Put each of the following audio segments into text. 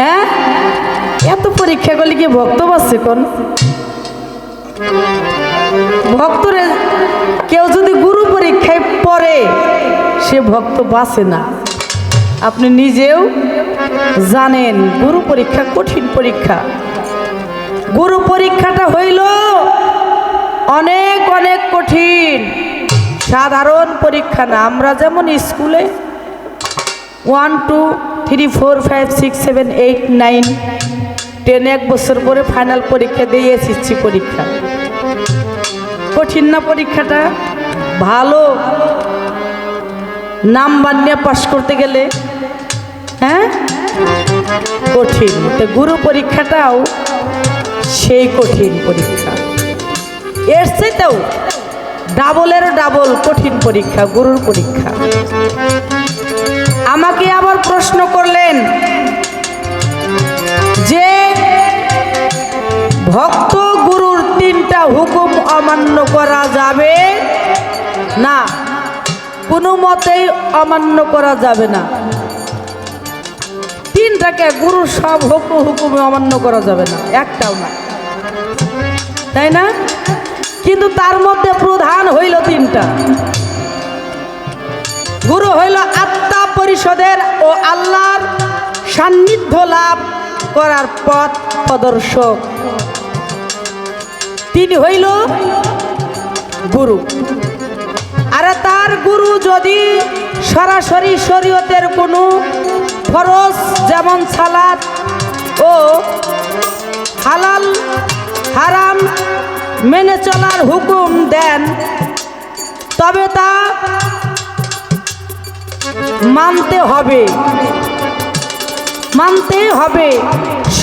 হ্যাঁ? এত পরীক্ষা করলে কি ভক্ত পাচ্ছে কোন? ভক্তরে কেউ যদি গুরু পরীক্ষায় পড়ে, সে ভক্ত বাঁচে না। আপনি নিজেও জানেন, গুরু পরীক্ষা কঠিন পরীক্ষা। গুরু পরীক্ষাটা হইল অনেক অনেক কঠিন। সাধারণ পরীক্ষা না। আমরা যেমন স্কুলে one two three four five six seven eight nine ten এক বছর পরে ফাইনাল পরীক্ষা দিয়ে এসেছি পরীক্ষা। কঠিন না পরীক্ষাটা? ভালো। নাম্বার নিয়ে পাশ করতে গেলে হ্যাঁ? কঠিন। তো গুরু পরীক্ষাটাও সেই কঠিন পরীক্ষা। এর চাইতেও ডাবলেরও ডাবল কঠিন পরীক্ষা, গুরুর পরীক্ষা। আমাকে প্রশ্ন করলেন, যে ভক্ত গুরুর তিনটা হুকুম অমান্য করা যাবে না, কোনো মতেই অমান্য করা যাবে না। তিনটাকে গুরুর সব হুকুম হুকুমে অমান্য করা যাবে না, একটাও না। তাই না? কিন্তু তার মধ্যে প্রধান হইল তিনটা। গুরু হইল আত্মা পরিষদের ও আল্লাহর সান্নিধ্য লাভ করার পথ প্রদর্শক। তিনি হইল গুরু। আর তার গুরু যদি সরাসরি শরীয়তের কোনো ফরজ যেমন সালাদ ও হালাল, হারাম মেনে চলার হুকুম দেন, তবে তা মানতে হবে। মানতে হবে।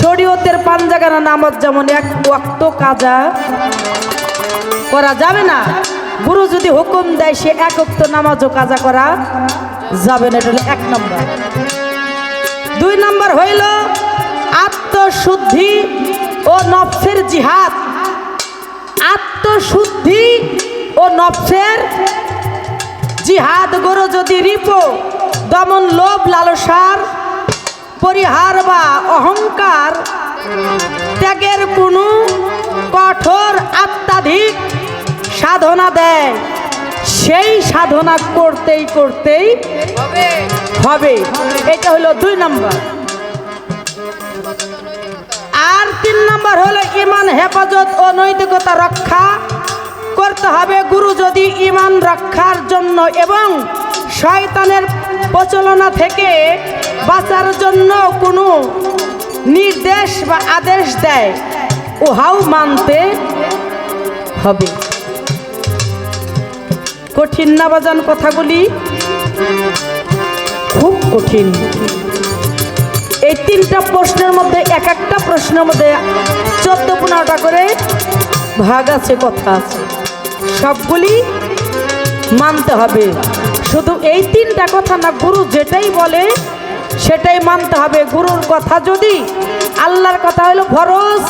শরীয়তের পাঞ্জাগানা নামাজ যেমন এক ওয়াক্ত কাজা করা যাবে না, গুরু যদি হুকুম দেয় সে এক ওয়াক্ত নামাজও কাজা করা যাবে না, এটা এক নম্বর। দুই নম্বর হইল আত্মশুদ্ধি ও নফসের জিহাদ। আত্মশুদ্ধি ও নফসের জিহাদ, গরু যদি রিপো দমন লোভ, লালসার পরিহার বা অহংকার, ত্যাগের কোনো কঠোর আত্মাধিক সাধনা দেয়। সেই সাধনা করতেই করতেই হবে। এটা হলো দুই নম্বর। আর তিন নম্বর হলো ইমান, হেফাজত ও নৈতিকতা রক্ষা করতে হবে। গুরু যদি ইমান রক্ষার জন্য এবং শয়তানের প্রচলনা থেকে বাঁচার জন্য কোনো নির্দেশ বা আদেশ দেয় উহাও মানতে হবে। কঠিন না বাজান কথাগুলি? খুব কঠিন। এই তিনটা প্রশ্নের মধ্যে এক একটা প্রশ্নের মধ্যে চোদ্দ পনেরোটা করে ভাগ আছে, কথা আছে। সবগুলি মানতে হবে। শুধু এই তিনটা কথা না, গুরু যেটাই বলে, সেটাই মানতে হবে। গুরুর কথা যদি আল্লাহর কথা হইল ফরজ,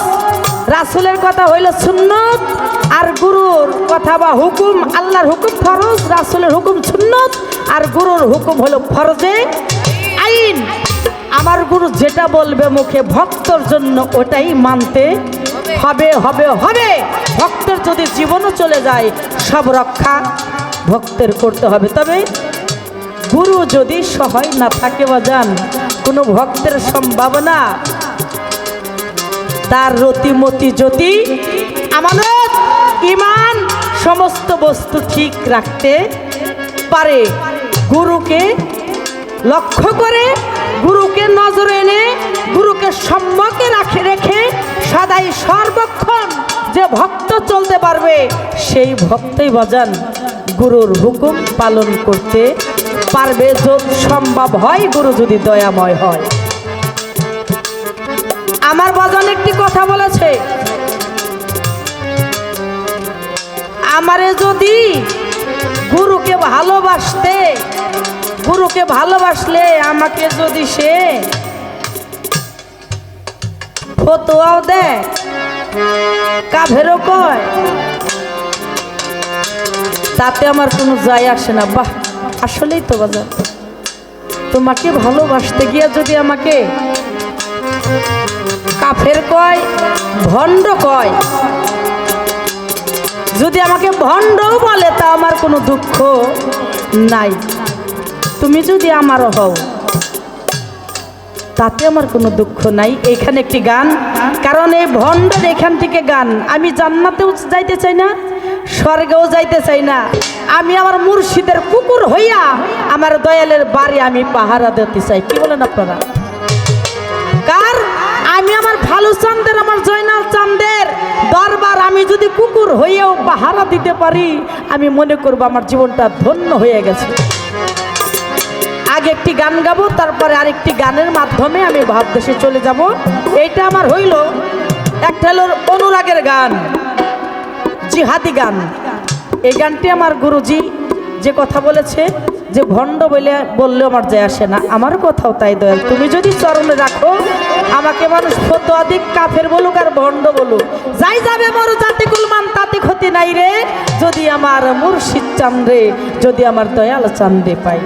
রাসুলের কথা হইল সুন্নত, আর গুরুর কথা বা হুকুম, আল্লাহর হুকুম ফরজ, রাসুলের হুকুম সুন্নত, আর গুরুর হুকুম হলো ফরজে আইন। আমার গুরু যেটা বলবে মুখে ভক্তর জন্য ওটাই মানতে হবে হবে হবে। ভক্তের যদি জীবনও চলে যায়, সব রক্ষা ভক্তের করতে হবে। তবে গুরু যদি সহায় না থাকে বা যান, কোনো ভক্তের সম্ভাবনা, তার রতিমতি যদি আমানত, ইমান, সমস্ত বস্তু ঠিক রাখতে পারে। গুরুকে লক্ষ্য করে গুরুকে নজর এনে গুরুকে সম্মুখে রাখে রেখে সদাই সর্বক্ষণ যে ভক্ত চলতে পারবে, সেই ভক্তই বাজান গুরুর হুকুম পালন করতে পারবে যদি সম্ভব হয়, গুরু যদি দয়াময় হয়। আমার বাজান একটি কথা বলেছে, আমারে যদি গুরুকে ভালোবাসতে, গুরুকে ভালোবাসলে আমাকে যদি সে ফতোয়াও দেয় কাভেরও কয় তাতে আমার কোনো যায় আসে না। বাহ, আসলেই তো বাজার। তোমাকে ভালোবাসতে গিয়ে যদি আমাকে কাফের কয়, ভণ্ড কয়, যদি আমাকে ভণ্ডও বলে তা আমার কোনো দুঃখ নাই। তুমি যদি আমারও হও, তাতে আমার কোনো দুঃখ নাই। এখানে একটি গান, কারণ এই ভণ্ডর এখান থেকে গান। আমি জান্নাতেও যাইতে চাই না। স্বর্গেও যাইতে চাই না। আমি আমার মুর্শিদের কুকুর হইয়া আমার দয়ালের বাড়ি আমি পাহারা দিতে চাই। কি বলেন আপনারা? কার? আমি আমার ভালো চান্দের আমার জয়নাল চান্দের দরবার আমি যদি কুকুর হইয়াও পাহারা দিতে পারি, আমি মনে করব আমার জীবনটা ধন্য হয়ে গেছে। আগে একটি গান গাবো, তারপরে আরেকটি গানের মাধ্যমে আমি ভাবদেশে চলে যাব। এইটা আমার হইল একটা হলো অনুরাগের গান। জিহাদি গান। এই গানটি আমার গুরুজি যে কথা বলেছে, যে ভণ্ড বলে বললেও আমার যায় আসে না। আমার কথাও তাই দয়াল। তুমি যদি চরণে রাখো, আমাকে মানুষ অধিক কাফের বলুক আর ভণ্ড বলুক। যাই যাবে মর জাতি কুলমান তাতে ক্ষতি নাই রে। যদি আমার মুর্শিদ চান্দে যদি আমার দয়াল চান্দে পাই।